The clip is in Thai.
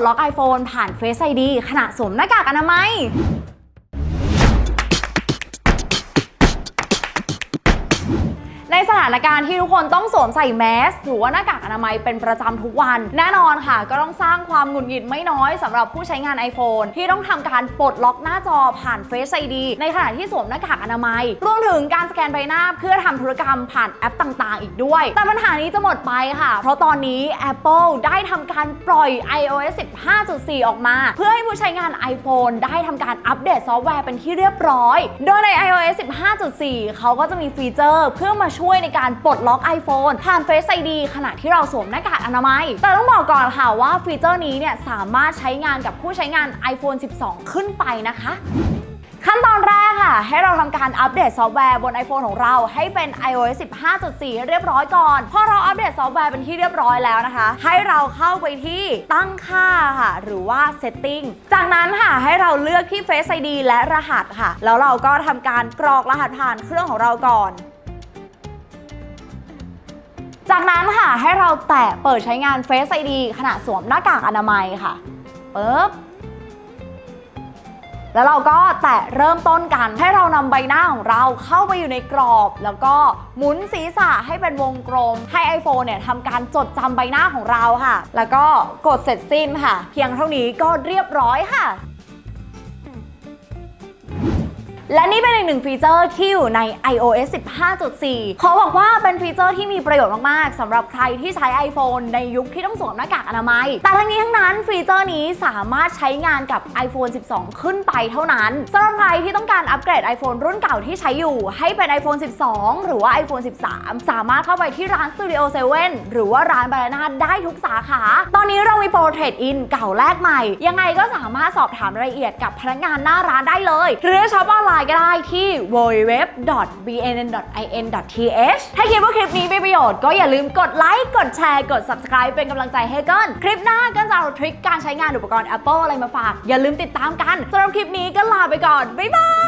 ดล็อก iPhone ผ่าน Face ID ขณะสวมหน้ากากอนามัย ในสถานการณ์ที่ทุกคนต้องสวมใส่แมสหรือว่าหน้ากากอนามัยเป็นประจำทุกวัน แน่นอนค่ะ ก็ต้องสร้างความหงุดหงิดไม่น้อยสำหรับผู้ใช้งาน iPhone ที่ต้องทำการปลดล็อกหน้าจอผ่าน Face ID ในขณะที่สวมหน้ากากอนามัย รวมถึงการสแกนใบหน้าเพื่อทำธุรกรรมผ่านแอปต่าง ๆ อีกด้วย แต่ปัญหานี้จะหมดไปค่ะ เพราะตอนนี้ Apple ได้ทำการปล่อย iOS 15.4 ออกมา เพื่อให้ผู้ใช้งาน iPhone ได้ทำการอัปเดตซอฟต์แวร์เป็นที่เรียบร้อย โดยใน iOS 15.4 เขาก็จะมีฟีเจอร์เพื่อมาช่วยในการปลดล็อก iPhone ผ่าน Face ID ขณะที่เราสวมหน้ากากอนามัย แต่ต้องบอกก่อนค่ะว่าฟีเจอร์นี้เนี่ยสามารถใช้งานกับผู้ใช้งาน iPhone 12 ขึ้นไปนะคะขั้นตอนแรกค่ะ ให้เราทำการอัปเดตซอฟต์แวร์บน iPhone ของเราให้เป็น iOS 15.4 เรียบร้อยก่อน พอเราอัปเดตซอฟต์แวร์เป็นที่เรียบร้อยแล้วนะคะ ให้เราเข้าไปที่ตั้งค่าค่ะ หรือว่า setting จากนั้นค่ะ ให้เราเลือกที่ Face ID และรหัสค่ะ แล้วเราก็ทำการกรอกรหัสผ่านเครื่องของเราก่อน จากนั้นค่ะให้เราแตะเปิดใช้งาน Face ID ขณะสวมหน้ากากอนามัยค่ะปึ๊บแล้วเราก็แตะเริ่มต้นกันให้เรานำใบหน้าของเราเข้าไปอยู่ในกรอบ แล้วก็หมุนศีรษะให้เป็นวงกลม ให้ iPhone เนี่ยทำการจดจำใบหน้าของเราค่ะ แล้วก็กดเสร็จสิ้นค่ะ เพียงเท่านี้ก็เรียบร้อยค่ะ และนี่เป็นอีกหนึ่งฟีเจอร์ที่อยู่ใน iOS 15.4 ขอบอกว่าเป็นฟีเจอร์ที่มีประโยชน์มาก ๆสำหรับใครที่ใช้ iPhone ในยุคที่ต้องสวมหน้ากากอนามัย แต่ทั้งนี้ทั้งนั้นฟีเจอร์นี้สามารถใช้งานกับ iPhone 12 ขึ้นไปเท่านั้นสำหรับใครที่ต้องการอัปเกรด iPhone รุ่นเก่าที่ใช้อยู่ ให้เป็น iPhone 12 หรือว่า iPhone 13 สามารถเข้าไปที่ร้าน Studio 7 หรือว่าร้านบานาน่าได้ทุกสาขา ตอนนี้เรามีโปรเทรดอินเก่าแลกใหม่ ยังไงก็สามารถสอบถามรายละเอียดกับพนักงานหน้าร้านได้เลย หรือช็อปออนไลน์ก็ได้ที่ www.bnn.in.th ถ้าคิดว่าคลิปนี้มีประโยชน์ก็อย่าลืมกดไลค์กดแชร์กด subscribe เป็นกำลังใจให้เกินคลิปหน้าก็จะเอาทริคการใช้งานอุปกรณ์ Apple อะไรมาฝาก อย่าลืมติดตามกันสำหรับคลิปนี้ก็ลาไปก่อน บ๊ายบาย